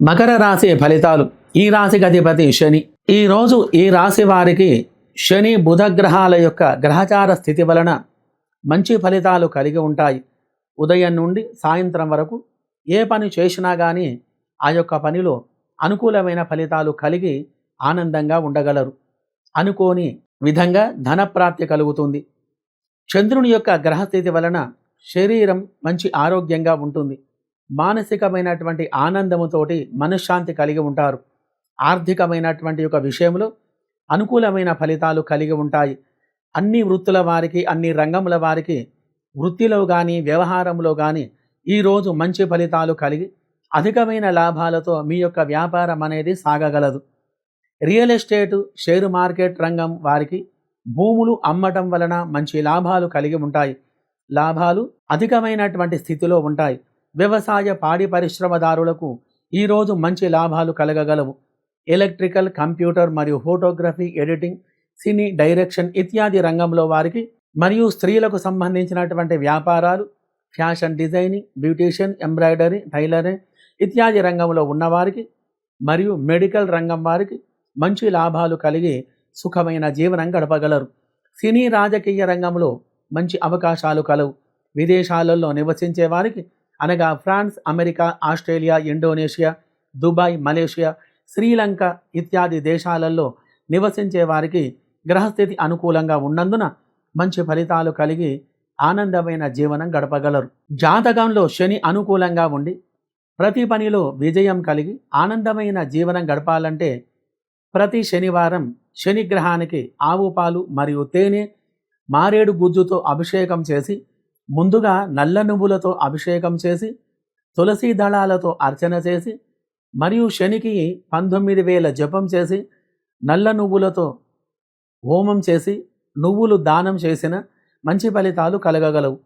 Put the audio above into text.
మకర రాశి ఫలితాలు. ఈ రాశికి అధిపతి శని. ఈ రోజు ఈ రాశి వారికి శని బుధ గ్రహాల యొక్క గ్రహచార స్థితి వలన మంచి ఫలితాలు కలిగి ఉంటాయి. ఉదయం నుండి సాయంత్రం వరకు ఏ పని చేసినా కానీ ఆ యొక్క పనిలో అనుకూలమైన ఫలితాలు కలిగి ఆనందంగా ఉండగలరు. అనుకోని విధంగా ధనప్రాప్తి కలుగుతుంది. చంద్రుని యొక్క గ్రహస్థితి వలన శరీరం మంచి ఆరోగ్యంగా ఉంటుంది. మానసికమైనటువంటి ఆనందముతోటి మనశ్శాంతి కలిగి ఉంటారు. ఆర్థికమైనటువంటి యొక్క విషయంలో అనుకూలమైన ఫలితాలు కలిగి ఉంటాయి. అన్ని వృత్తుల వారికి అన్ని రంగముల వారికి వృత్తిలో కానీ వ్యవహారంలో కానీ ఈరోజు మంచి ఫలితాలు కలిగి అధికమైన లాభాలతో మీ యొక్క వ్యాపారం అనేది సాగగలదు. రియల్ ఎస్టేట్ షేర్ మార్కెట్ రంగం వారికి భూములు అమ్మటం వలన మంచి లాభాలు కలిగి ఉంటాయి. లాభాలు అధికమైనటువంటి స్థితిలో ఉంటాయి. వ్యవసాయ పాడి పరిశ్రమదారులకు ఈరోజు మంచి లాభాలు కలగగలవు. ఎలక్ట్రికల్ కంప్యూటర్ మరియు ఫోటోగ్రఫీ ఎడిటింగ్ సినీ డైరెక్షన్ ఇత్యాది రంగంలో వారికి మరియు స్త్రీలకు సంబంధించినటువంటి వ్యాపారాలు fashion designing beautician embroidery tailoring ఇత్యాది రంగంలో ఉన్నవారికి మరియు మెడికల్ రంగం వారికి మంచి లాభాలు కలిగి సుఖమైన జీవనం గడపగలరు. సినీ రాజకీయ రంగంలో మంచి అవకాశాలు కలవు. విదేశాలలో నివసించే వారికి అనగా France America Australia Indonesia Dubai Malaysia Sri Lanka ఇత్యాది దేశాలలో నివసించే వారికి గ్రహస్థితి అనుకూలంగా ఉన్నందున మంచి ఫలితాలు కలిగి ఆనందమైన జీవనం గడపగలరు. జాతకంలో శని అనుకూలంగా ఉండి ప్రతి పనిలో విజయం కలిగి ఆనందమైన జీవనం గడపాలంటే ప్రతి శనివారం శని గ్రహానికి ఆవు పాలు మరియు తేనె మారేడు గుజ్జుతో అభిషేకం చేసి ముందుగా నల్ల నువ్వులతో అభిషేకం చేసి తులసి దళాలతో అర్చన చేసి మరియు శనికి పంతొమ్మిది వేల జపం చేసి నల్ల నువ్వులతో హోమం చేసి నువ్వులు దానం చేసిన మంచి ఫలితాలు కలగగలవు.